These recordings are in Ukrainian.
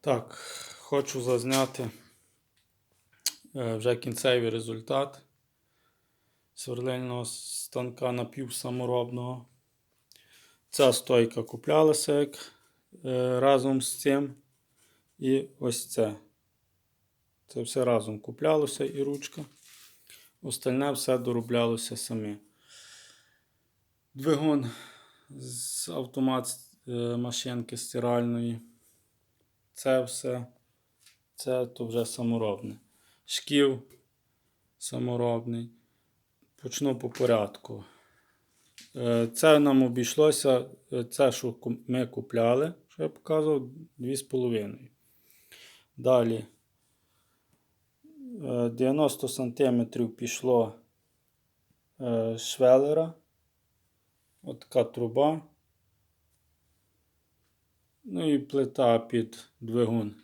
Так, хочу зазняти е, вже кінцевий результат сверлильного станка напівсаморобного. Ця стойка куплялася як е, разом з цим. І ось це. Це все разом куплялося і ручка. Остальне все дороблялося самі. Двигун з автомат е, машинки стиральної. Це все. Це то вже саморобне. Шків саморобний. Почну по порядку. Е, Це нам обійшлося, е, це, що ми купляли, що я показував, 2,5. Далі е, 90 см пішло е, швелера. От така труба. Ну і плита під двигун.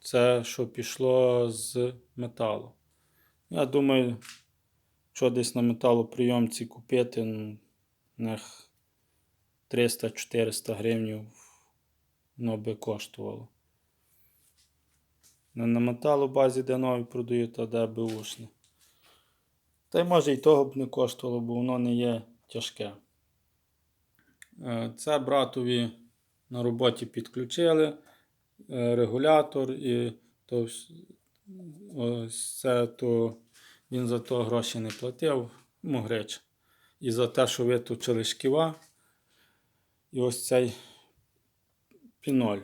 Це що пішло з металу. Я думаю, що десь на металоприйомці купити, них 300-400 гривень воно би коштувало. Не на металобазі, де нові продають, а де беушні. Та й може і того б не коштувало, бо воно не є тяжке. Е, Це братові на роботі підключили е, регулятор і то, ось це то він за то гроші не платив, ну, греч. І за те, що виточили шківа. І ось цей піноль.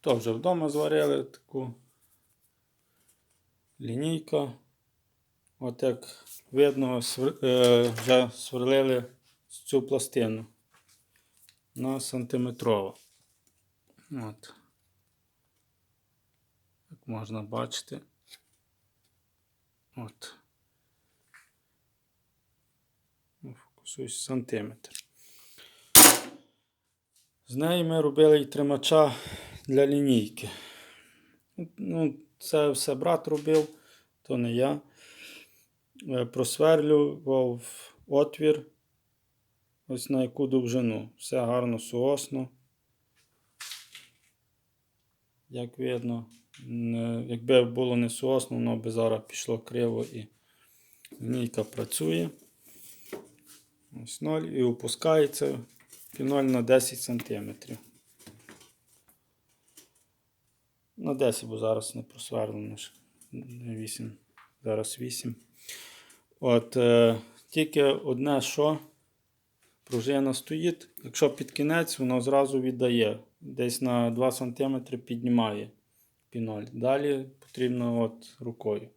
То вже вдома зварили таку лінійка. От як видно, е, вже сверлили цю пластину на сантиметрово. От. Як можна бачити. От. Ну, Фокусуюсь сантиметр. З неї ми робили і тримача для лінійки. Ну, це все брат робив, то не я. Е, Просверлював отвір. Ось на яку довжину. Все гарно соосно. Як видно, якби було не соосно, воно би зараз пішло криво і лінійка працює. Ось 0 і опускається піноль на 10 см. На 10, бо зараз не просверлено. 8. Зараз 8. От е, тільки одне, що пружина стоїть. Якщо під кінець, воно зразу віддає. Десь на 2 см піднімає піноль. Далі потрібно от рукою.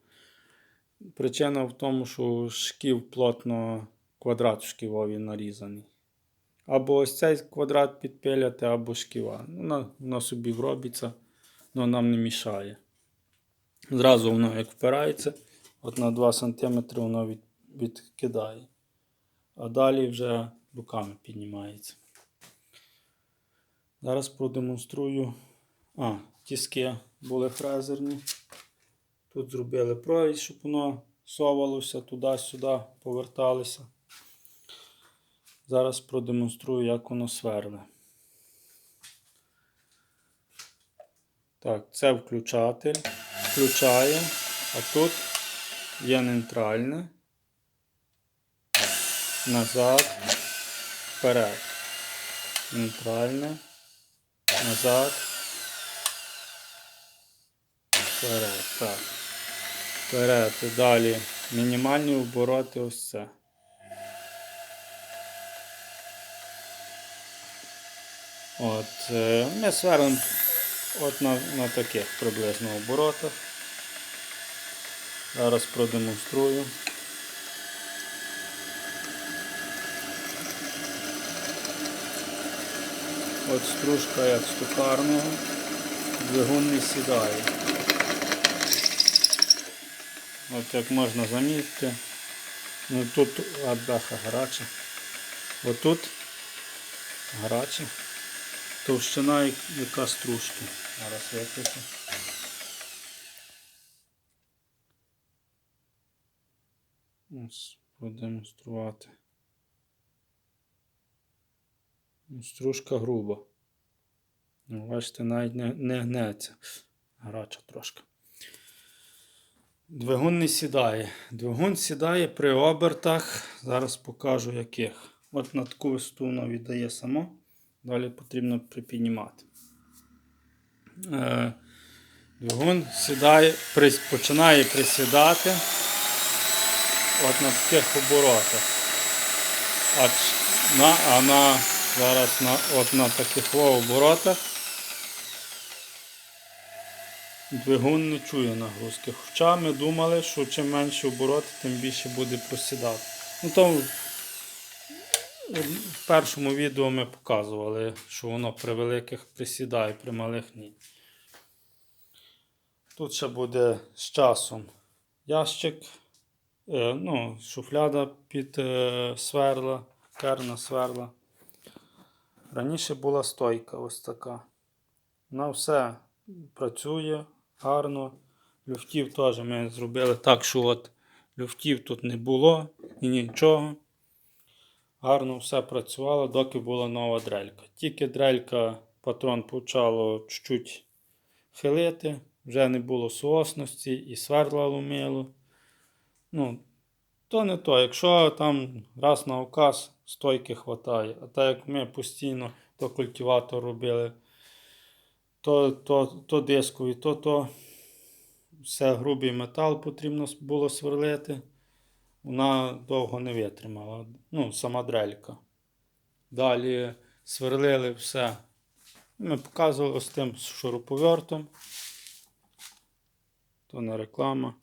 Причина в тому, що шків плотно квадрат в нарізаний. Або ось цей квадрат підпиляти, або шківа. Воно, воно собі вробиться, але нам не мішає. Зразу воно як впирається, от на 2 см воно від, відкидає. А далі вже руками піднімається. Зараз продемонструю. А, тіски були фрезерні. Тут зробили провід, щоб воно совалося туди-сюди, поверталося. Зараз продемонструю, як воно сверле. Так, це включатель. Включає, а тут є нейтральне. Назад, вперед. Нейтральне. Назад. Вперед. Так. Вперед. Далі мінімальні обороти ось це. От, е, ми сверлимо от на, на таких приблизно оборотах. Зараз продемонструю. От стружка як з токарного, двигун не сідає. От як можна замітити. Ну тут а, даха гаряча. Отут гаряча. Товщина як- яка стружки. Зараз виключу. Ось продемонструвати. Ну, Стружка груба. Ну, бачите, навіть не, не гнеться. Гарача трошки. Двигун не сідає. Двигун сідає при обертах. Зараз покажу яких. От на таку висоту воно віддає само. Далі потрібно припіднімати. Е, двигун сідає, починає присідати от на таких оборотах. А, на, а на, зараз на, от на таких во оборотах двигун не чує нагрузки. Хоча ми думали, що чим менше обороти, тим більше буде просідати. Ну, в- в першому відео ми показували, що воно при великих присідає, при малих ні. Тут ще буде з часом ящик, е, ну, шуфляда під е, сверла, керна сверла. Раніше була стойка ось така. Вона все працює гарно. Люфтів теж ми зробили так, що от люфтів тут не було і нічого. Гарно все працювало, доки була нова дрелька. Тільки дрелька патрон почало чуть-чуть хилити, вже не було суосності і сверла ломило. Ну, то не то. Якщо там раз на указ стойки хватає, а так як ми постійно то культиватор робили, то, то, то дискові, то, то все грубий метал потрібно було сверлити. Вона довго не витримала. Ну, сама дрелька. Далі сверлили все. Ми показували з тим шуруповертом. То не реклама.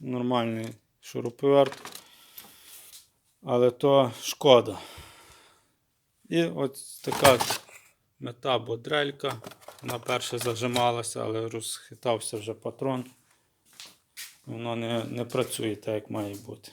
Нормальний шуруповерт. Але то шкода. І от така мета бодрелька. Вона перше зажималася, але розхитався вже патрон. Воно не, не працює так, як має бути.